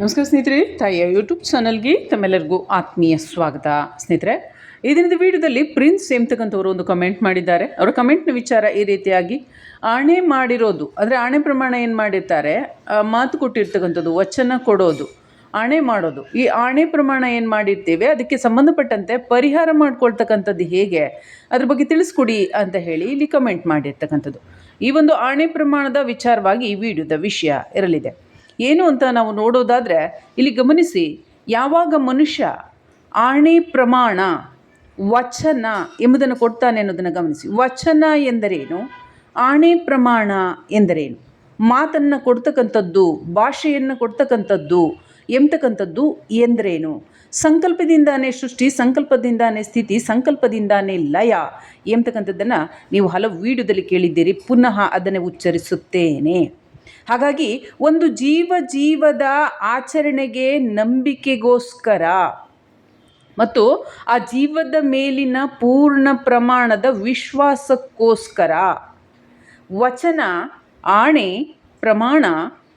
ನಮಸ್ಕಾರ ಸ್ನೇಹಿತರೆ, ತಾಯಿಯ ಯೂಟ್ಯೂಬ್ ಚಾನಲ್ಗೆ ತಮ್ಮೆಲ್ಲರಿಗೂ ಆತ್ಮೀಯ ಸ್ವಾಗತ. ಸ್ನೇಹಿತರೆ, ಈ ದಿನದ ವಿಡಿಯೋದಲ್ಲಿ ಪ್ರಿನ್ಸ್ ಎಂತಕ್ಕಂಥವ್ರು ಒಂದು ಕಮೆಂಟ್ ಮಾಡಿದ್ದಾರೆ. ಅವರ ಕಮೆಂಟ್ನ ವಿಚಾರ ಈ ರೀತಿಯಾಗಿ, ಆಣೆ ಮಾಡಿರೋದು, ಅಂದರೆ ಆಣೆ ಪ್ರಮಾಣ ಏನು ಮಾಡಿರ್ತಾರೆ? ಮಾತು ಕೊಟ್ಟಿರ್ತಕ್ಕಂಥದ್ದು, ವಚನ ಕೊಡೋದು, ಆಣೆ ಮಾಡೋದು. ಈ ಆಣೆ ಪ್ರಮಾಣ ಏನು ಮಾಡಿರ್ತೀವಿ, ಅದಕ್ಕೆ ಸಂಬಂಧಪಟ್ಟಂತೆ ಪರಿಹಾರ ಮಾಡ್ಕೊಳ್ತಕ್ಕಂಥದ್ದು ಹೇಗೆ? ಅದ್ರ ಬಗ್ಗೆ ತಿಳಿಸ್ಕೊಡಿ ಅಂತ ಹೇಳಿ ಇಲ್ಲಿ ಕಮೆಂಟ್ ಮಾಡಿರ್ತಕ್ಕಂಥದ್ದು. ಈ ಒಂದು ಆಣೆ ಪ್ರಮಾಣದ ವಿಚಾರವಾಗಿ ಈ ವಿಡಿಯೋದ ವಿಷಯ ಇರಲಿದೆ. ಏನು ಅಂತ ನಾವು ನೋಡೋದಾದರೆ ಇಲ್ಲಿ ಗಮನಿಸಿ, ಯಾವಾಗ ಮನುಷ್ಯ ಆಣೆ ಪ್ರಮಾಣ, ವಚನ ಎಂಬುದನ್ನು ಕೊಡ್ತಾನೆ ಅನ್ನೋದನ್ನು ಗಮನಿಸಿ. ವಚನ ಎಂದರೇನು? ಆಣೆ ಪ್ರಮಾಣ ಎಂದರೇನು? ಮಾತನ್ನು ಕೊಡ್ತಕ್ಕಂಥದ್ದು, ಭಾಷೆಯನ್ನು ಕೊಡ್ತಕ್ಕಂಥದ್ದು, ಎಂಬತಕ್ಕಂಥದ್ದು ಎಂದರೇನು? ಸಂಕಲ್ಪದಿಂದಾನೇ ಸೃಷ್ಟಿ, ಸಂಕಲ್ಪದಿಂದಾನೇ ಸ್ಥಿತಿ, ಸಂಕಲ್ಪದಿಂದಾನೇ ಲಯ ಎಂಬತಕ್ಕಂಥದ್ದನ್ನು ನೀವು ಹಲವು ವಿಡಿಯೋದಲ್ಲಿ ಕೇಳಿದ್ದೀರಿ. ಪುನಃ ಅದನ್ನೇ ಉಚ್ಚರಿಸುತ್ತೇನೆ. ಹಾಗಾಗಿ ಒಂದು ಜೀವ ಜೀವದ ಆಚರಣೆಗೆ ನಂಬಿಕೆಗೋಸ್ಕರ ಮತ್ತು ಆ ಜೀವದ ಮೇಲಿನ ಪೂರ್ಣ ಪ್ರಮಾಣದ ವಿಶ್ವಾಸಕ್ಕೋಸ್ಕರ ವಚನ, ಆಣೆ, ಪ್ರಮಾಣ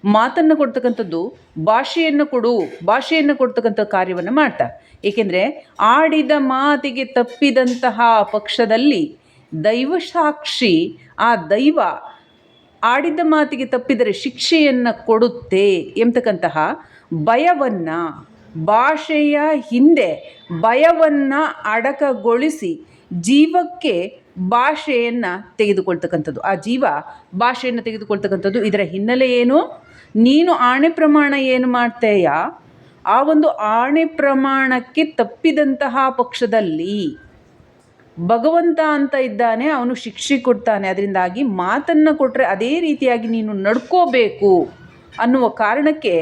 ಮಾತನ್ನು ಕೊಡ್ತಕ್ಕಂಥದ್ದು ಭಾಷೆಯನ್ನು ಕೊಡು, ಭಾಷೆಯನ್ನು ಕೊಡ್ತಕ್ಕಂಥ ಕಾರ್ಯವನ್ನು ಮಾಡ್ತಾ ಏಕೆಂದರೆ ಆಡಿದ ಮಾತಿಗೆ ತಪ್ಪಿದಂತಹ ಪಕ್ಷದಲ್ಲಿ ದೈವ ಸಾಕ್ಷಿ ಆ ದೈವ ಆಡಿದ ಮಾತಿಗೆ ತಪ್ಪಿದರೆ ಶಿಕ್ಷೆಯನ್ನು ಕೊಡುತ್ತೆ ಎಂಬತಕ್ಕಂತಹ ಭಯವನ್ನು ಭಾಷೆಯ ಹಿಂದೆ ಭಯವನ್ನು ಅಡಕಗೊಳಿಸಿ ಜೀವಕ್ಕೆ ಭಾಷೆಯನ್ನು ತೆಗೆದುಕೊಳ್ತಕ್ಕಂಥದ್ದು. ಆ ಜೀವ ಭಾಷೆಯನ್ನು ತೆಗೆದುಕೊಳ್ತಕ್ಕಂಥದ್ದು ಇದರ ಹಿನ್ನೆಲೆ ಏನು? ನೀನು ಆಣೆ ಪ್ರಮಾಣ ಏನು ಮಾಡ್ತೇಯಾ? ಆ ಒಂದು ಆಣೆ ಪ್ರಮಾಣಕ್ಕೆ ತಪ್ಪಿದಂತಹ ಪಕ್ಷದಲ್ಲಿ ಭಗವಂತ ಅಂತ ಇದ್ದಾನೆ, ಅವನು ಶಿಕ್ಷೆ ಕೊಡ್ತಾನೆ. ಅದರಿಂದಾಗಿ ಮಾತನ್ನು ಕೊಟ್ಟರೆ ಅದೇ ರೀತಿಯಾಗಿ ನೀನು ನಡ್ಕೋಬೇಕು ಅನ್ನುವ ಕಾರಣಕ್ಕೆ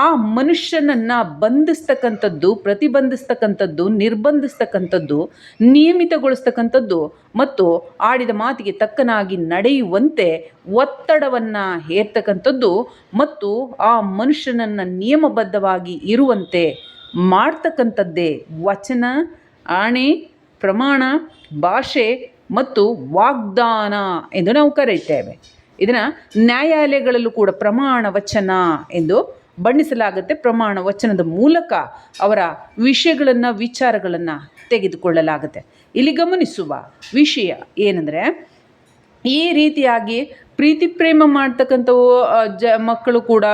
ಆ ಮನುಷ್ಯನನ್ನು ಬಂಧಿಸ್ತಕ್ಕಂಥದ್ದು, ಪ್ರತಿಬಂಧಿಸ್ತಕ್ಕಂಥದ್ದು, ನಿರ್ಬಂಧಿಸ್ತಕ್ಕಂಥದ್ದು, ನಿಯಮಿತಗೊಳಿಸ್ತಕ್ಕಂಥದ್ದು ಮತ್ತು ಆಡಿದ ಮಾತಿಗೆ ತಕ್ಕನಾಗಿ ನಡೆಯುವಂತೆ ಒತ್ತಡವನ್ನು ಹೇರ್ತಕ್ಕಂಥದ್ದು ಮತ್ತು ಆ ಮನುಷ್ಯನನ್ನು ನಿಯಮಬದ್ಧವಾಗಿ ಇರುವಂತೆ ಮಾಡ್ತಕ್ಕಂಥದ್ದೇ ವಚನ. ಆಣೆ ಪ್ರಮಾಣ, ಭಾಷೆ ಮತ್ತು ವಾಗ್ದಾನ ಎಂದು ನಾವು ಕರೆಯುತ್ತೇವೆ ಇದನ್ನು ನ್ಯಾಯಾಲಯಗಳಲ್ಲೂ ಕೂಡ ಪ್ರಮಾಣ, ವಚನ ಎಂದು ಬಣ್ಣಿಸಲಾಗುತ್ತೆ. ಪ್ರಮಾಣ, ವಚನದ ಮೂಲಕ ಅವರ ವಿಷಯಗಳನ್ನು, ವಿಚಾರಗಳನ್ನು ತೆಗೆದುಕೊಳ್ಳಲಾಗುತ್ತೆ. ಇಲ್ಲಿ ಗಮನಿಸುವ ವಿಷಯ ಏನಂದರೆ, ಈ ರೀತಿಯಾಗಿ ಪ್ರೀತಿ ಪ್ರೇಮ ಮಾಡ್ತಕ್ಕಂಥವು ಜ, ಮಕ್ಕಳು ಕೂಡ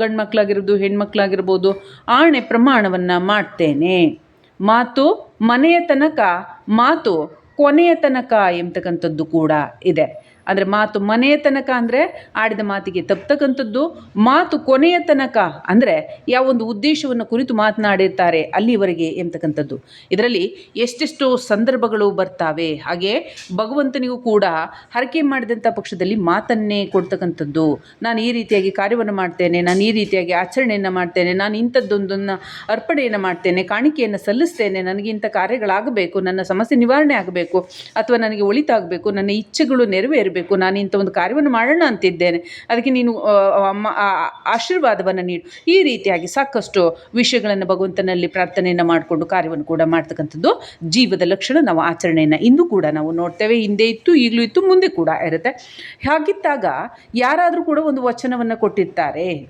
ಗಂಡು ಮಕ್ಕಳಾಗಿರ್ಬೋದು ಹೆಣ್ಮಕ್ಳಾಗಿರ್ಬೋದು, ಆಣೆ ಪ್ರಮಾಣವನ್ನು ಮಾಡ್ತೇನೆ. ಮಾತು ಮನೆಯ ತನಕ ಮಾತು ಕೊನೆಯ ತನಕ ಎಂಬತಕ್ಕಂಥದ್ದು ಕೂಡ ಇದೆ. ಅಂದರೆ ಮಾತು ಮನೆಯ ತನಕ ಅಂದರೆ ಆಡಿದ ಮಾತಿಗೆ ತಪ್ಪತಕ್ಕಂಥದ್ದು ಮಾತು ಕೊನೆಯ ತನಕ ಅಂದರೆ ಯಾವೊಂದು ಉದ್ದೇಶವನ್ನು ಕುರಿತು ಮಾತನಾಡಿರ್ತಾರೆ ಅಲ್ಲಿವರೆಗೆ ಎಂತಕ್ಕಂಥದ್ದು ಇದರಲ್ಲಿ ಎಷ್ಟೆಷ್ಟು ಸಂದರ್ಭಗಳು ಬರ್ತಾವೆ. ಹಾಗೆ ಭಗವಂತನಿಗೂ ಕೂಡ ಹರಕೆ ಮಾಡಿದಂಥ ಪಕ್ಷದಲ್ಲಿ ಮಾತನ್ನೇ ಕೊಡ್ತಕ್ಕಂಥದ್ದು. ನಾನು ಈ ರೀತಿಯಾಗಿ ಕಾರ್ಯವನ್ನು ಮಾಡ್ತೇನೆ, ನಾನು ಈ ರೀತಿಯಾಗಿ ಆಚರಣೆಯನ್ನು ಮಾಡ್ತೇನೆ, ನಾನು ಇಂಥದ್ದೊಂದನ್ನು ಅರ್ಪಣೆಯನ್ನು ಮಾಡ್ತೇನೆ, ಕಾಣಿಕೆಯನ್ನು ಸಲ್ಲಿಸ್ತೇನೆ, ನನಗೆ ಇಂಥ ಕಾರ್ಯಗಳಾಗಬೇಕು, ನನ್ನ ಸಮಸ್ಯೆ ನಿವಾರಣೆ ಆಗಬೇಕು, ಅಥವಾ ನನಗೆ ಒಳಿತಾಗಬೇಕು, ನನ್ನ ಇಚ್ಛೆಗಳು ನೆರವೇರಬೇಕು ನಾನು ಇಂಥ ಒಂದು ಕಾರ್ಯವನ್ನು ಮಾಡೋಣ ಅಂತಿದ್ದೇನೆ. ಅದಕ್ಕೆ ನೀನು ಅಮ್ಮ ಆಶೀರ್ವಾದವನ್ನು ನೀಡು. ಈ ರೀತಿಯಾಗಿ ಸಾಕಷ್ಟು ವಿಷಯಗಳನ್ನು ಭಗವಂತನಲ್ಲಿ ಪ್ರಾರ್ಥನೆಯನ್ನು ಮಾಡಿಕೊಂಡು ಕಾರ್ಯವನ್ನು ಕೂಡ ಮಾಡ್ತಕ್ಕಂಥದ್ದು ಜೀವದ ಲಕ್ಷಣ ನಾವು ಆಚರಣೆಯನ್ನು ಇಂದು ಕೂಡ ನಾವು ನೋಡ್ತೇವೆ. ಹಿಂದೆ ಇತ್ತು, ಈಗಲೂ ಇತ್ತು, ಮುಂದೆ ಕೂಡ ಇರುತ್ತೆ. ಹಾಗಿದ್ದಾಗ ಯಾರಾದರೂ ಕೂಡ ಒಂದು ವಚನವನ್ನು ಕೊಟ್ಟಿರ್ತಾರೆ.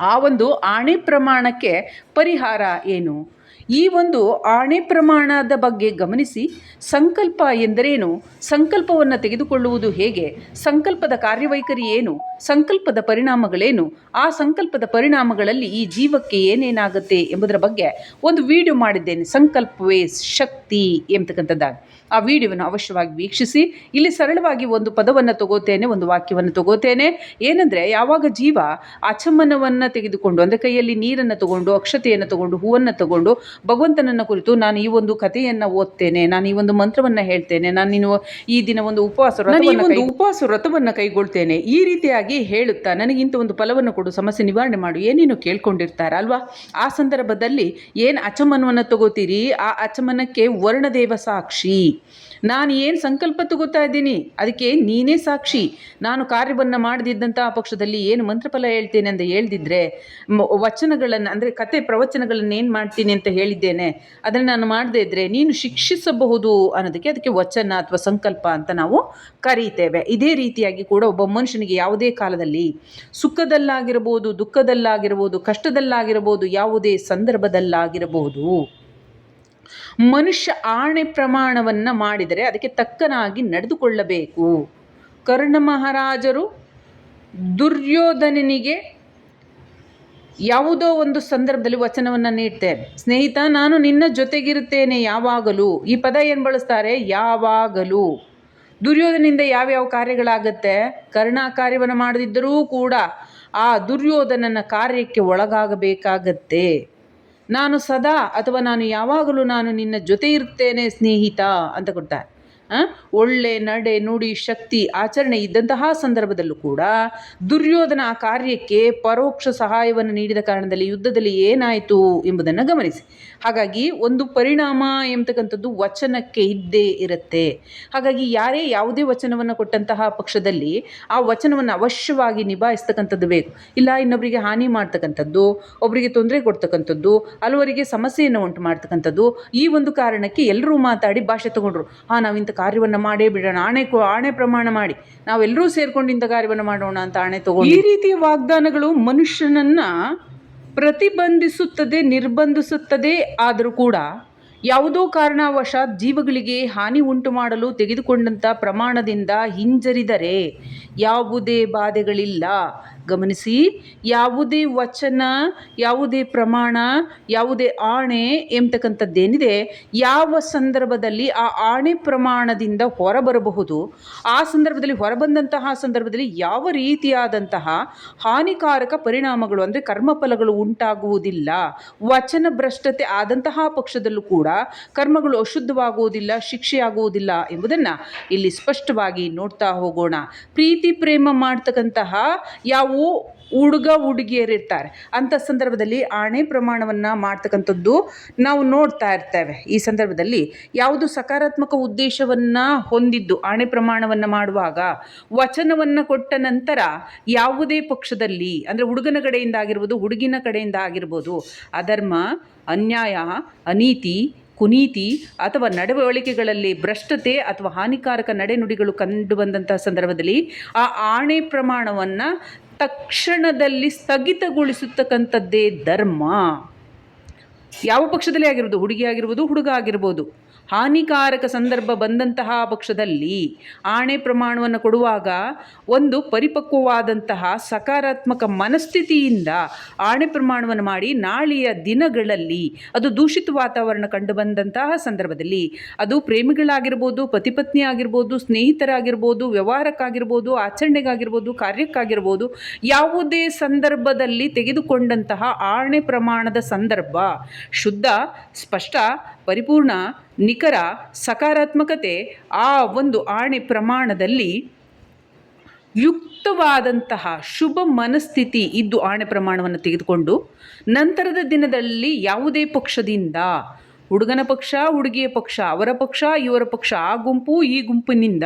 ಆ ಒಂದು ಆಣೆ ಪ್ರಮಾಣಕ್ಕೆ ಪರಿಹಾರ ಏನು? ಈ ಒಂದು ಆಣೆ ಪ್ರಮಾಣದ ಬಗ್ಗೆ ಗಮನಿಸಿ, ಸಂಕಲ್ಪ ಎಂದರೇನು? ಸಂಕಲ್ಪವನ್ನು ತೆಗೆದುಕೊಳ್ಳುವುದು ಹೇಗೆ? ಸಂಕಲ್ಪದ ಕಾರ್ಯವೈಖರಿ ಏನು? ಸಂಕಲ್ಪದ ಪರಿಣಾಮಗಳೇನು? ಆ ಸಂಕಲ್ಪದ ಪರಿಣಾಮಗಳಲ್ಲಿ ಈ ಜೀವಕ್ಕೆ ಏನೇನಾಗುತ್ತೆ ಎಂಬುದರ ಬಗ್ಗೆ ಒಂದು ವಿಡಿಯೋ ಮಾಡಿದ್ದೇನೆ. ಸಂಕಲ್ಪವೇ ಶಕ್ತಿ. ಎಂಬತಕ್ಕಂಥದ್ದಾಗಿ. ಆ ವಿಡಿಯೋವನ್ನು ಅವಶ್ಯವಾಗಿ ವೀಕ್ಷಿಸಿ ಇಲ್ಲಿ ಸರಳವಾಗಿ ಒಂದು ಪದವನ್ನು ತಗೋತೇನೆ ಒಂದು ವಾಕ್ಯವನ್ನು ತಗೋತೇನೆ. ಏನಂದರೆ ಯಾವಾಗ ಜೀವ ಅಚಮನವನ್ನು ತೆಗೆದುಕೊಂಡು ಅಂದರೆ ಕೈಯಲ್ಲಿ ನೀರನ್ನು ತಗೊಂಡು ಅಕ್ಷತೆಯನ್ನು ತಗೊಂಡು ಹೂವನ್ನು ತಗೊಂಡು ಭಗವಂತನನ್ನು ಕುರಿತು ನಾನು ಈ ಒಂದು ಕಥೆಯನ್ನು ಓದ್ತೇನೆ ನಾನು ಈ ಒಂದು ಮಂತ್ರವನ್ನು ಹೇಳ್ತೇನೆ ನಾನು ನೀನು ಈ ದಿನ ಒಂದು ಉಪವಾಸ ಒಂದು ಉಪವಾಸ ವ್ರತವನ್ನು ಕೈಗೊಳ್ತೇನೆ. ಈ ರೀತಿಯಾಗಿ ಹೇಳುತ್ತಾ ನನಗೆ ಇಂಥ ಒಂದು ಫಲವನ್ನು ಕೊಡು ಸಮಸ್ಯೆ ನಿವಾರಣೆ ಮಾಡು ಏನೇನು ಕೇಳ್ಕೊಂಡಿರ್ತಾರಲ್ವಾ? ಆ ಸಂದರ್ಭದಲ್ಲಿ ಏನು ಅಚಮನವನ್ನು ತಗೋತೀರಿ? ಆ ಅಚಮನಕ್ಕೆ ವರ್ಣದೇವ ಸಾಕ್ಷಿ ನಾನು ಏನು ಸಂಕಲ್ಪ ತಗೋತಾ ಇದ್ದೀನಿ? ಅದಕ್ಕೆ ನೀನೇ ಸಾಕ್ಷಿ. ನಾನು ಕಾರ್ಯವನ್ನು ಮಾಡದಿದ್ದಂತಹ ಪಕ್ಷದಲ್ಲಿ ಏನು ಮಂತ್ರಫಲ ಹೇಳ್ತೇನೆ ಅಂತ ಹೇಳ್ದಿದ್ರೆ ವಚನಗಳನ್ನು, ಅಂದರೆ ಕತೆ ಪ್ರವಚನಗಳನ್ನು ಏನು ಮಾಡ್ತೀನಿ ಅಂತ ಹೇಳಿದ್ದೇನೆ, ಅದನ್ನು ನಾನು ಮಾಡದೇ ಇದ್ದರೆ ನೀನು ಶಿಕ್ಷಿಸಬಹುದು ಅನ್ನೋದಕ್ಕೆ ಅದಕ್ಕೆ ವಚನ ಅಥವಾ ಸಂಕಲ್ಪ ಅಂತ ನಾವು ಕರೀತೇವೆ. ಇದೇ ರೀತಿಯಾಗಿ ಕೂಡ ಒಬ್ಬ ಮನುಷ್ಯನಿಗೆ ಯಾವುದೇ ಕಾಲದಲ್ಲಿ ಸುಖದಲ್ಲಾಗಿರಬಹುದು ದುಃಖದಲ್ಲಾಗಿರಬಹುದು ಕಷ್ಟದಲ್ಲಾಗಿರಬಹುದು ಯಾವುದೇ ಸಂದರ್ಭದಲ್ಲಾಗಿರಬಹುದು ಮನುಷ್ಯ ಆಣೆ ಪ್ರಮಾಣವನ್ನು ಮಾಡಿದರೆ ಅದಕ್ಕೆ ತಕ್ಕನಾಗಿ ನಡೆದುಕೊಳ್ಳಬೇಕು. ಕರ್ಣ ಮಹಾರಾಜರು ದುರ್ಯೋಧನನಿಗೆ ಯಾವುದೋ ಒಂದು ಸಂದರ್ಭದಲ್ಲಿ ವಚನವನ್ನು ನೀಡ್ತೇನೆ. ಸ್ನೇಹಿತ, ನಾನು ನಿನ್ನ ಜೊತೆಗಿರುತ್ತೇನೆ ಯಾವಾಗಲೂ. ಈ ಪದ ಏನು ಬಳಸ್ತಾರೆ? ಯಾವಾಗಲೂ. ದುರ್ಯೋಧನಿಂದ ಯಾವ್ಯಾವ ಕಾರ್ಯಗಳಾಗತ್ತೆ? ಕರ್ಣ ಕಾರ್ಯವನ್ನು ಮಾಡದಿದ್ದರೂ ಕೂಡ ಆ ದುರ್ಯೋಧನನ ಕಾರ್ಯಕ್ಕೆ ಒಳಗಾಗಬೇಕಾಗತ್ತೆ. ನಾನು ಸದಾ ಅಥವಾ ನಾನು ಯಾವಾಗಲೂ ನಾನು ನಿನ್ನ ಜೊತೆ ಇರ್ತೇನೆ ಸ್ನೇಹಿತ ಅಂತ ಕೊಡ್ತಾರೆ? ಒಳ್ಳೆ, ನಡೆ, ನುಡಿ, ಶಕ್ತಿ, ಆಚರಣೆ ಇದ್ದಂತಹ ಸಂದರ್ಭದಲ್ಲೂ ಕೂಡ ದುರ್ಯೋಧನ ಆ ಕಾರ್ಯಕ್ಕೆ ಪರೋಕ್ಷ ಸಹಾಯವನ್ನು ನೀಡಿದ ಕಾರಣದಲ್ಲಿ ಯುದ್ಧದಲ್ಲಿ ಏನಾಯಿತು ಎಂಬುದನ್ನು ಗಮನಿಸಿ. ಹಾಗಾಗಿ ಒಂದು ಪರಿಣಾಮ ಎಂಬತಕ್ಕಂಥದ್ದು ವಚನಕ್ಕೆ ಇದ್ದೇ ಇರುತ್ತೆ. ಹಾಗಾಗಿ ಯಾರೇ ಯಾವುದೇ ವಚನವನ್ನು ಕೊಟ್ಟಂತಹ ಪಕ್ಷದಲ್ಲಿ ಆ ವಚನವನ್ನು ಅವಶ್ಯವಾಗಿ ನಿಭಾಯಿಸ್ತಕ್ಕಂಥದ್ದು ಬೇಕು. ಇಲ್ಲ ಇನ್ನೊಬ್ಬರಿಗೆ ಹಾನಿ ಮಾಡ್ತಕ್ಕಂಥದ್ದು ಒಬ್ಬರಿಗೆ ತೊಂದರೆ ಕೊಡ್ತಕ್ಕಂಥದ್ದು, ಹಲವರಿಗೆ ಸಮಸ್ಯೆಯನ್ನು ಉಂಟು ಮಾಡ್ತಕ್ಕಂಥದ್ದು ಈ ಒಂದು ಕಾರಣಕ್ಕೆ ಎಲ್ಲರೂ ಮಾತಾಡಿ ಭಾಷೆ ತಗೊಂಡ್ರು. ಹಾಂ ನಾವು ಕಾರ್ಯವನ್ನು ಮಾಡೇ ಬಿಡೋಣ. ಆಣೆ ಆಣೆ ಪ್ರಮಾಣ ಮಾಡಿ. ನಾವೆಲ್ಲರೂ ಸೇರ್ಕೊಂಡು ಇಂಥ ಕಾರ್ಯವನ್ನು ಮಾಡೋಣ ಅಂತ ಆಣೆ ತಗೊಂಡು ಈ ರೀತಿಯ ವಾಗ್ದಾನಗಳು ಮನುಷ್ಯನನ್ನು ಪ್ರತಿಬಂಧಿಸುತ್ತದೆ, ನಿರ್ಬಂಧಿಸುತ್ತದೆ. ಆದರೂ ಕೂಡ ಯಾವುದೋ ಕಾರಣವಶಾತ್ ಜೀವಗಳಿಗೆ ಹಾನಿ ಉಂಟು ಮಾಡಲು ತೆಗೆದುಕೊಂಡಂಥ ಪ್ರಮಾಣದಿಂದ ಹಿಂಜರಿದರೆ ಯಾವುದೇ ಬಾಧೆಗಳಿಲ್ಲ. ಗಮನಿಸಿ. ಯಾವುದೇ ವಚನ, ಯಾವುದೇ ಪ್ರಮಾಣ, ಯಾವುದೇ ಆಣೆ ಎಂಬತಕ್ಕಂಥದ್ದೇನಿದೆ, ಯಾವ ಸಂದರ್ಭದಲ್ಲಿ ಆ ಆಣೆ ಪ್ರಮಾಣದಿಂದ ಹೊರಬರಬಹುದು, ಆ ಸಂದರ್ಭದಲ್ಲಿ ಹೊರಬಂದಂತಹ ಸಂದರ್ಭದಲ್ಲಿ ಯಾವ ರೀತಿಯಾದಂತಹ ಹಾನಿಕಾರಕ ಪರಿಣಾಮಗಳು ಅಂದರೆ ಕರ್ಮಫಲಗಳು ಉಂಟಾಗುವುದಿಲ್ಲ, ವಚನ ಭ್ರಷ್ಟತೆ ಆದಂತಹ ಪಕ್ಷದಲ್ಲೂ ಕೂಡ ಕರ್ಮಗಳು ಅಶುದ್ಧವಾಗುವುದಿಲ್ಲ, ಶಿಕ್ಷೆಯಾಗುವುದಿಲ್ಲ ಎಂಬುದನ್ನು ಇಲ್ಲಿ ಸ್ಪಷ್ಟವಾಗಿ ನೋಡ್ತಾ ಹೋಗೋಣ. ಪ್ರೀತಿ, ಪ್ರೇಮ ಮಾಡ್ತಕ್ಕಂತಹ ಯಾವ ಹುಡುಗ ಹುಡುಗಿಯರಿರ್ತಾರೆ. ಅಂಥ ಸಂದರ್ಭದಲ್ಲಿ ಆಣೆ ಪ್ರಮಾಣವನ್ನು ಮಾಡ್ತಕ್ಕಂಥದ್ದು ನಾವು ನೋಡ್ತಾ ಇರ್ತೇವೆ. ಈ ಸಂದರ್ಭದಲ್ಲಿ ಯಾವುದು ಸಕಾರಾತ್ಮಕ ಉದ್ದೇಶವನ್ನು ಹೊಂದಿದ್ದು, ಆಣೆ ಪ್ರಮಾಣವನ್ನು ಮಾಡುವಾಗ ವಚನವನ್ನು ಕೊಟ್ಟ ನಂತರ ಯಾವುದೇ ಪಕ್ಷದಲ್ಲಿ, ಅಂದರೆ ಹುಡುಗನ ಕಡೆಯಿಂದ ಆಗಿರ್ಬೋದು, ಹುಡುಗಿನ ಕಡೆಯಿಂದ ಆಗಿರ್ಬೋದು, ಅಧರ್ಮ, ಅನ್ಯಾಯ, ಅನೀತಿ, ಕುನೀತಿ ಅಥವಾ ನಡವಳಿಕೆಗಳಲ್ಲಿ ಭ್ರಷ್ಟತೆ ಅಥವಾ ಹಾನಿಕಾರಕ ನಡೆನುಡಿಗಳು ಕಂಡು ಬಂದಂತಹ ಸಂದರ್ಭದಲ್ಲಿ ಆ ಆಣೆ ಪ್ರಮಾಣವನ್ನು ತಕ್ಷಣದಲ್ಲಿ ಸ್ಥಗಿತಗೊಳಿಸತಕ್ಕಂಥದ್ದೇ ಧರ್ಮ. ಯಾವ ಪಕ್ಷದಲ್ಲಿ ಆಗಿರ್ಬೋದು ಹುಡುಗಿ ಆಗಿರ್ಬೋದು ಹುಡುಗ ಆಗಿರ್ಬೋದು. ಹಾನಿಕಾರಕ ಸಂದರ್ಭ ಬಂದಂತಹ ಪಕ್ಷದಲ್ಲಿ ಆಣೆ ಪ್ರಮಾಣವನ್ನು ಕೊಡುವಾಗ ಒಂದು ಪರಿಪಕ್ವವಾದಂತಹ ಸಕಾರಾತ್ಮಕ ಮನಸ್ಥಿತಿಯಿಂದ ಆಣೆ ಪ್ರಮಾಣವನ್ನು ಮಾಡಿ ನಾಳೆಯ ದಿನಗಳಲ್ಲಿ ಅದು ದೂಷಿತ ವಾತಾವರಣ ಕಂಡುಬಂದಂತಹ ಸಂದರ್ಭದಲ್ಲಿ ಅದು ಪ್ರೇಮಿಗಳಾಗಿರ್ಬೋದು ಪತಿಪತ್ನಿ ಆಗಿರ್ಬೋದು ಸ್ನೇಹಿತರಾಗಿರ್ಬೋದು, ವ್ಯವಹಾರಕ್ಕಾಗಿರ್ಬೋದು, ಆಚರಣೆಗಾಗಿರ್ಬೋದು, ಕಾರ್ಯಕ್ಕಾಗಿರ್ಬೋದು, ಯಾವುದೇ ಸಂದರ್ಭದಲ್ಲಿ ತೆಗೆದುಕೊಂಡಂತಹ ಆಣೆ ಪ್ರಮಾಣದ ಸಂದರ್ಭ ಶುದ್ಧ, ಸ್ಪಷ್ಟ ಪರಿಪೂರ್ಣ ನಿಖರ ಸಕಾರಾತ್ಮಕತೆ ಆ ಒಂದು ಆಣೆ ಪ್ರಮಾಣದಲ್ಲಿ ಯುಕ್ತವಾದಂತಹ ಶುಭ ಮನಸ್ಥಿತಿ ಇದ್ದು ಆಣೆ ಪ್ರಮಾಣವನ್ನು ತೆಗೆದುಕೊಂಡು ನಂತರದ ದಿನದಲ್ಲಿ ಯಾವುದೇ ಪಕ್ಷದಿಂದ ಹುಡುಗನ ಪಕ್ಷ, ಹುಡುಗಿಯ ಪಕ್ಷ, ಅವರ ಪಕ್ಷ, ಇವರ ಪಕ್ಷ, ಆ ಗುಂಪು, ಈ ಗುಂಪಿನಿಂದ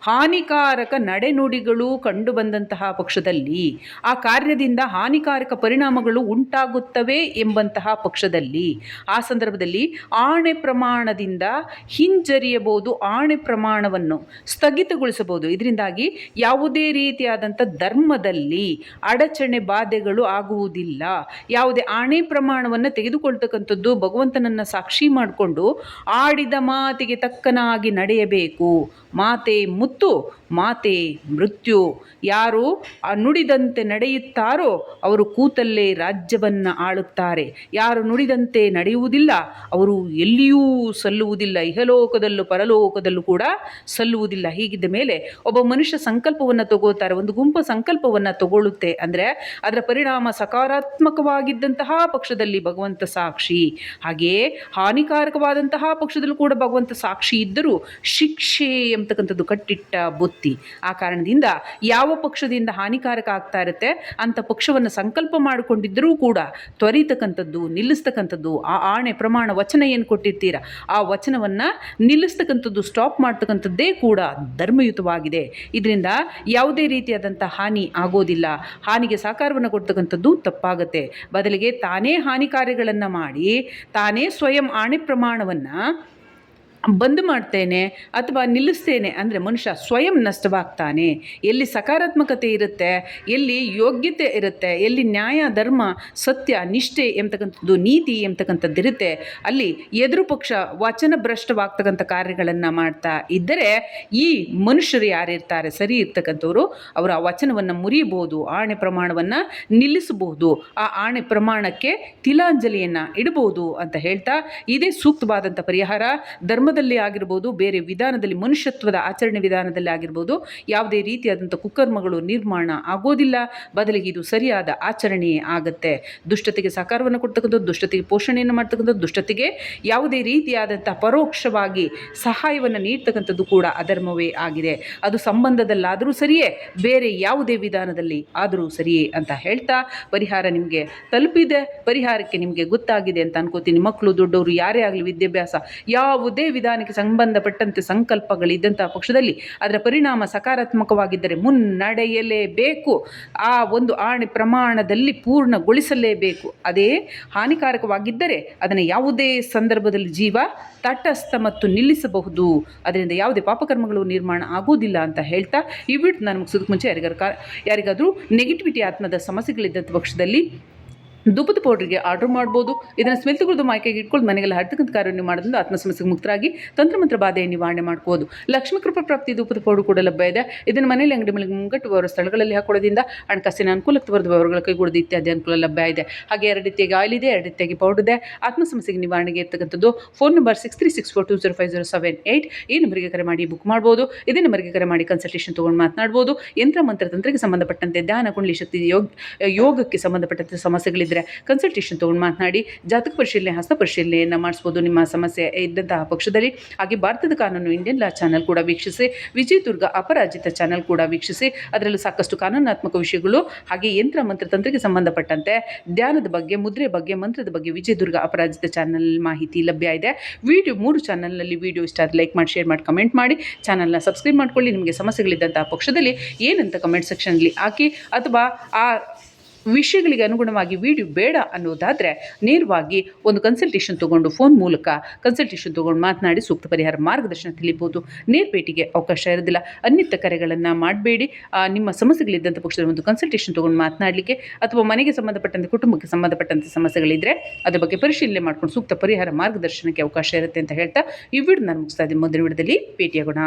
ಹಾನಿಕಾರಕ ನಡೆನುಡಿಗಳು ಕಂಡುಬಂದಂತಹ ಪಕ್ಷದಲ್ಲಿ, ಆ ಕಾರ್ಯದಿಂದ ಹಾನಿಕಾರಕ ಪರಿಣಾಮಗಳು ಉಂಟಾಗುತ್ತವೆ ಎಂಬಂತಹ ಪಕ್ಷದಲ್ಲಿ, ಆ ಸಂದರ್ಭದಲ್ಲಿ ಆಣೆ ಪ್ರಮಾಣದಿಂದ ಹಿಂಜರಿಯಬಹುದು, ಆಣೆ ಪ್ರಮಾಣವನ್ನು ಸ್ಥಗಿತಗೊಳಿಸಬಹುದು. ಇದರಿಂದಾಗಿ ಯಾವುದೇ ರೀತಿಯಾದಂಥ ಧರ್ಮದಲ್ಲಿ ಅಡಚಣೆ ಬಾಧೆಗಳು ಆಗುವುದಿಲ್ಲ. ಯಾವುದೇ ಆಣೆ ಪ್ರಮಾಣವನ್ನು ತೆಗೆದುಕೊಳ್ತಕ್ಕಂಥದ್ದು ಭಗವಂತನನ್ನು ಮಾಡಿಕೊಂಡು ಆಡಿದ ಮಾತಿಗೆ ತಕ್ಕನಾಗಿ ನಡೆಯಬೇಕು. ಮಾತೆ ಮುತ್ತು, ಮಾತೆ ಮೃತ್ಯು. ಯಾರು ಆ ನುಡಿದಂತೆ ನಡೆಯುತ್ತಾರೋ ಅವರು ಕೂತಲ್ಲೇ ರಾಜ್ಯವನ್ನು ಆಳುತ್ತಾರೆ. ಯಾರು ನುಡಿದಂತೆ ನಡೆಯುವುದಿಲ್ಲ ಅವರು ಎಲ್ಲಿಯೂ ಸಲ್ಲುವುದಿಲ್ಲ. ಇಹಲೋಕದಲ್ಲೂ ಪರಲೋಕದಲ್ಲೂ ಕೂಡ ಸಲ್ಲುವುದಿಲ್ಲ. ಹೀಗಿದ್ದ ಮೇಲೆ ಒಬ್ಬ ಮನುಷ್ಯ ಸಂಕಲ್ಪವನ್ನು ತಗೋತಾರೆ ಒಂದು ಗುಂಪು ಸಂಕಲ್ಪವನ್ನು ತಗೊಳ್ಳುತ್ತೆ ಅಂದರೆ ಅದರ ಪರಿಣಾಮ ಸಕಾರಾತ್ಮಕವಾಗಿದ್ದಂತಹ ಪಕ್ಷದಲ್ಲಿ ಭಗವಂತ ಸಾಕ್ಷಿ. ಹಾಗೆಯೇ ಹಾನಿಕಾರಕವಾದಂತಹ ಪಕ್ಷದಲ್ಲೂ ಕೂಡ ಭಗವಂತ ಸಾಕ್ಷಿ ಇದ್ದರೂ ಶಿಕ್ಷೆ ಎಂಬತಕ್ಕಂಥದ್ದು ಕಟ್ಟಿಟ್ಟ ಬುತ್ತಿ. ಆ ಕಾರಣದಿಂದ ಯಾವ ಪಕ್ಷದಿಂದ ಹಾನಿಕಾರಕ ಆಗ್ತಾ ಇರುತ್ತೆ ಅಂಥ ಪಕ್ಷವನ್ನು ಸಂಕಲ್ಪ ಮಾಡಿಕೊಂಡಿದ್ದರೂ ಕೂಡ ತ್ವರಿತಕ್ಕಂಥದ್ದು, ನಿಲ್ಲಿಸ್ತಕ್ಕಂಥದ್ದು, ಆ ಆಣೆ ಪ್ರಮಾಣ ವಚನ ಏನು ಕೊಟ್ಟಿರ್ತೀರ, ಆ ವಚನವನ್ನು ನಿಲ್ಲಿಸ್ತಕ್ಕಂಥದ್ದು ಸ್ಟಾಪ್ ಮಾಡ್ತಕ್ಕಂಥದ್ದೇ ಕೂಡ ಧರ್ಮಯುತವಾಗಿದೆ. ಇದರಿಂದ ಯಾವುದೇ ರೀತಿಯಾದಂಥ ಹಾನಿ ಆಗೋದಿಲ್ಲ. ಹಾನಿಗೆ ಸಾಕಾರವನ್ನು ಕೊಡ್ತಕ್ಕಂಥದ್ದು ತಪ್ಪಾಗುತ್ತೆ. ಬದಲಿಗೆ ತಾನೇ ಹಾನಿಕಾರ್ಯಗಳನ್ನು ಮಾಡಿ, ತಾನೇ ಸ್ವಯಂ ಆಣೆ ಪ್ರಮಾಣವನ್ನು ಬಂದ್ ಮಾಡ್ತೇನೆ ಅಥವಾ ನಿಲ್ಲಿಸ್ತೇನೆ ಅಂದರೆ ಮನುಷ್ಯ ಸ್ವಯಂ ನಷ್ಟವಾಗ್ತಾನೆ. ಎಲ್ಲಿ ಸಕಾರಾತ್ಮಕತೆ ಇರುತ್ತೆ, ಎಲ್ಲಿ ಯೋಗ್ಯತೆ ಇರುತ್ತೆ, ಎಲ್ಲಿ ನ್ಯಾಯ, ಧರ್ಮ, ಸತ್ಯ, ನಿಷ್ಠೆ ಎಂಬತಕ್ಕಂಥದ್ದು, ನೀತಿ ಎಂಬತಕ್ಕಂಥದ್ದು ಇರುತ್ತೆ. ಅಲ್ಲಿ ಎದುರು ಪಕ್ಷ ವಚನ ಭ್ರಷ್ಟವಾಗ್ತಕ್ಕಂಥ ಕಾರ್ಯಗಳನ್ನು ಮಾಡ್ತಾ ಇದ್ದರೆ ಈ ಮನುಷ್ಯರು ಯಾರಿರ್ತಾರೆ ಸರಿ ಇರ್ತಕ್ಕಂಥವರು ಅವರು ಆ ವಚನವನ್ನು ಮುರಿಯಬಹುದು, ಆಣೆ ಪ್ರಮಾಣವನ್ನು ನಿಲ್ಲಿಸಬಹುದು, ಆ ಆಣೆ ಪ್ರಮಾಣಕ್ಕೆ ತಿಲಾಂಜಲಿಯನ್ನು ಇಡಬಹುದು ಅಂತ ಹೇಳ್ತಾ ಇದೇ ಸೂಕ್ತವಾದಂಥ ಪರಿಹಾರ. ಧರ್ಮದಲ್ಲಿ ಆಗಿರ್ಬೋದು, ಬೇರೆ ವಿಧಾನದಲ್ಲಿ, ಮನುಷ್ಯತ್ವದ ಆಚರಣೆ ವಿಧಾನದಲ್ಲಿ ಆಗಿರ್ಬೋದು, ಯಾವುದೇ ರೀತಿಯಾದಂಥ ಕುಕರ್ಮಗಳು ನಿರ್ಮಾಣ ಆಗೋದಿಲ್ಲ. ಬದಲಿಗೆ ಇದು ಸರಿಯಾದ ಆಚರಣೆಯೇ ಆಗುತ್ತೆ. ದುಷ್ಟತೆಗೆ ಸಹಕಾರವನ್ನು ಕೊಡ್ತಕ್ಕಂಥದ್ದು, ದುಷ್ಟತೆಗೆ ಪೋಷಣೆಯನ್ನು ಮಾಡ್ತಕ್ಕಂಥದ್ದು, ದುಷ್ಟತೆಗೆ ಯಾವುದೇ ರೀತಿಯಾದಂಥ ಪರೋಕ್ಷವಾಗಿ ಸಹಾಯವನ್ನು ನೀಡ್ತಕ್ಕಂಥದ್ದು ಕೂಡ ಅಧರ್ಮವೇ ಆಗಿದೆ. ಅದು ಸಂಬಂಧದಲ್ಲಾದರೂ ಸರಿಯೇ, ಬೇರೆ ಯಾವುದೇ ವಿಧಾನದಲ್ಲಿ ಆದರೂ ಸರಿಯೇ ಅಂತ ಹೇಳ್ತಾ ಪರಿಹಾರ ನಿಮಗೆ ತಲುಪಿದೆ. ಪರಿಹಾರಕ್ಕೆ ನಿಮಗೆ ಗೊತ್ತಾಗಿದೆ ಅಂತ ಅನ್ಕೋತೀನಿ. ಮಕ್ಕಳು, ದೊಡ್ಡವರು, ಯಾರೇ ಆಗಲಿ ವಿದ್ಯಾಭ್ಯಾಸ, ಯಾವುದೇ ವಿಧಾನಕ್ಕೆ ಸಂಬಂಧಪಟ್ಟಂತೆ ಸಂಕಲ್ಪಗಳಿದ್ದಂಥ ಪಕ್ಷದಲ್ಲಿ ಅದರ ಪರಿಣಾಮ ಸಕಾರಾತ್ಮಕವಾಗಿದ್ದರೆ ಮುನ್ನಡೆಯಲೇಬೇಕು. ಆ ಒಂದು ಆಣೆ ಪ್ರಮಾಣದಲ್ಲಿ ಪೂರ್ಣಗೊಳಿಸಲೇಬೇಕು. ಅದೇ ಹಾನಿಕಾರಕವಾಗಿದ್ದರೆ ಅದನ್ನು ಯಾವುದೇ ಸಂದರ್ಭದಲ್ಲಿ ಜೀವ ತಟಸ್ಥ ಮತ್ತು ನಿಲ್ಲಿಸಬಹುದು. ಅದರಿಂದ ಯಾವುದೇ ಪಾಪಕರ್ಮಗಳು ನಿರ್ಮಾಣ ಆಗೋದಿಲ್ಲ ಅಂತ ಹೇಳ್ತಾ ಈ ಬಿಟ್ಟು ನಾನು ಮುಗಿಸೋದಕ್ಕೆ ಮುಂಚೆ ಯಾರಿಗಾದರೂ ನೆಗೆಟಿವಿಟಿ ಆತ್ಮದ ಸಮಸ್ಯೆಗಳಿದ್ದಂಥ ಪಕ್ಷದಲ್ಲಿ ಧೂಪದ ಪೌಡ್ರಿಗೆ ಆರ್ಡರ್ ಮಾಡ್ಬೋದು. ಇದನ್ನು ಸ್ಮೆಲ್ ತೆಗೆದು ಮೈಕೈಗೆ ಇಟ್ಕೊಂಡು ಮನೆಗೆಲ್ಲ ಹಡ್ತಕ್ಕಂಥ ಕಾರ್ಯವನ್ನು ಮಾಡೋದ್ರಿಂದ ಆತ್ಮ ಸಮಸ್ಯೆಗೆ ಮುಕ್ತರಾಗಿ ತಂತ್ರಮಂತ್ರ ಬಾಧೆ ನಿವಾರಣೆ ಮಾಡ್ಬೋದು. ಲಕ್ಷ್ಮೀ ಕೃಪಾ ಪ್ರಾಪ್ತಿ ಧೂಪದ ಪೌಡರ್ ಕೂಡ ಲಭ್ಯ ಇದೆ ಇದನ್ನು ಮನೆಯಲ್ಲಿ ಅಂಗಡಿ ಮೇಲೆ ಮುಂಗಟ್ಟು ಸ್ಥಳಗಳಲ್ಲಿ ಹಾಕೊಳ್ಳೋದ್ರಿಂದ ಹಣಕಾಸಿನ ಅನುಕೂಲಕ್ಕೆ ಬರೆದು ಅವರುಗಳ ಕೈಗೂಡದು ಇತ್ಯಾದಿ ಅನುಕೂಲ ಲಭ್ಯ ಇದೆ. ಹಾಗೆ ಎರಡು ರೀತಿಯಾಗಿ ಆಯಿಲ್ ಇದೆ, ಎರಡು ರೀತಿಯಾಗಿ ಪೌಡರ್ ಇದೆ. ಆತ್ಮ ಸಮಸ್ಯೆಗೆ ನಿವಾರಣೆಗೆ ಇರ್ತಕ್ಕಂಥದ್ದು phone number six three six four two zero five zero seven eight ಈ ನಂಬರಿಗೆ ಕರೆ ಮಾಡಿ ಬುಕ್ ಮಾಡ್ಬೋದು. ಇದೇ ನಂಬರಿಗೆ ಕರೆ ಮಾಡಿ ಕನ್ಸಲ್ಟೇಷನ್ ತೊಗೊಂಡು ಮಾತನಾಡ್ಬೋದು. ಯಂತ್ರ, ಮಂತ್ರ, ತಂತ್ರಕ್ಕೆ ಸಂಬಂಧಪಟ್ಟಂತೆ ಧ್ಯಾನ, ಕುಂಡಲಿ, ಶಕ್ತಿ ಯೋಗ, ಯೋಗಕ್ಕೆ ಸಂಬಂಧಪಟ್ಟಂತೆ ಸಮಸ್ಯೆಗಳಿದ್ದರೆ ಕನ್ಸಲ್ಟೇಷನ್ ತೊಗೊಂಡು ಮಾತನಾಡಿ, ಜಾತಕ ಪರಿಶೀಲನೆ, ಹಸ್ತ ಪರಿಶೀಲನೆಯನ್ನು ಮಾಡಿಸ್ಬೋದು. ನಿಮ್ಮ ಸಮಸ್ಯೆ ಇದ್ದಂತಹ ಪಕ್ಷದಲ್ಲಿ. ಹಾಗೆ ಭಾರತದ ಕಾನೂನು ಇಂಡಿಯನ್ ಲಾ ಚಾನಲ್ ಕೂಡ ವೀಕ್ಷಿಸಿ, ವಿಜಯದುರ್ಗ ಅಪರಾಜಿತ ಚಾನಲ್ ಕೂಡ ವೀಕ್ಷಿಸಿ, ಅದರಲ್ಲೂ ಸಾಕಷ್ಟು ಕಾನೂನಾತ್ಮಕ ವಿಷಯಗಳು, ಹಾಗೆ ಯಂತ್ರ ಮಂತ್ರ ತಂತ್ರಕ್ಕೆ ಸಂಬಂಧಪಟ್ಟಂತೆ ಧ್ಯಾನದ ಬಗ್ಗೆ, ಮುದ್ರೆ ಬಗ್ಗೆ, ಮಂತ್ರದ ಬಗ್ಗೆ ವಿಜಯದುರ್ಗ ಅಪರಾಜಿತ ಚಾನಲ್ ಮಾಹಿತಿ ಲಭ್ಯ ಇದೆ. ವಿಡಿಯೋ ಮೂರು ಚಾನಲ್ನಲ್ಲಿ ವಿಡಿಯೋ ಇಷ್ಟ ಆದರೆ ಲೈಕ್ ಮಾಡಿ, ಶೇರ್ ಮಾಡಿ, ಕಮೆಂಟ್ ಮಾಡಿ. ಚಾನಲ್ನ ಸಬ್ಸ್ಕ್ರೈಬ್ ಮಾಡ್ಕೊಳ್ಳಿ. ನಿಮಗೆ ಸಮಸ್ಯೆಗಳಿದ್ದಂತಹ ಪಕ್ಷದಲ್ಲಿ ಏನಂತ ಕಮೆಂಟ್ ಸೆಕ್ಷನಲ್ಲಿ ಹಾಕಿ. ಅಥವಾ ಆ ವಿಷಯಗಳಿಗೆ ಅನುಗುಣವಾಗಿ ವಿಡಿಯೋ ಬೇಡ ಅನ್ನೋದಾದರೆ ನೇರವಾಗಿ ಒಂದು ಕನ್ಸಲ್ಟೇಷನ್ ತೊಗೊಂಡು ಫೋನ್ ಮೂಲಕ ಕನ್ಸಲ್ಟೇಷನ್ ತೊಗೊಂಡು ಮಾತನಾಡಿ ಸೂಕ್ತ ಪರಿಹಾರ ಮಾರ್ಗದರ್ಶನ ತಿಳಿಬೋದು. ನೇರ ಭೇಟಿಗೆ ಅವಕಾಶ ಇರೋದಿಲ್ಲ. ಅನ್ಯತ್ತ ಕರೆಗಳನ್ನು ಮಾಡಬೇಡಿ. ನಿಮ್ಮ ಸಮಸ್ಯೆಗಳಿದ್ದಂಥ ಪಕ್ಷದ ಒಂದು ಕನ್ಸಲ್ಟೇಷನ್ ತೊಗೊಂಡು ಮಾತನಾಡಲಿಕ್ಕೆ ಅಥವಾ ಮನೆಗೆ ಸಂಬಂಧಪಟ್ಟಂತೆ, ಕುಟುಂಬಕ್ಕೆ ಸಂಬಂಧಪಟ್ಟಂತೆ ಸಮಸ್ಯೆಗಳಿದ್ದರೆ ಅದರ ಬಗ್ಗೆ ಪರಿಶೀಲನೆ ಮಾಡ್ಕೊಂಡು ಸೂಕ್ತ ಪರಿಹಾರ ಮಾರ್ಗದರ್ಶನಕ್ಕೆ ಅವಕಾಶ ಇರುತ್ತೆ ಅಂತ ಹೇಳ್ತಾ ಈ ವಿಡಿಯೋ ನಾನು ಮುಗಿಸ್ತಾ ಇದ್ದೀನಿ. ಮುಂದಿನ ವಿಡಿಯೋದಲ್ಲಿ ಭೇಟಿಯಾಗೋಣ.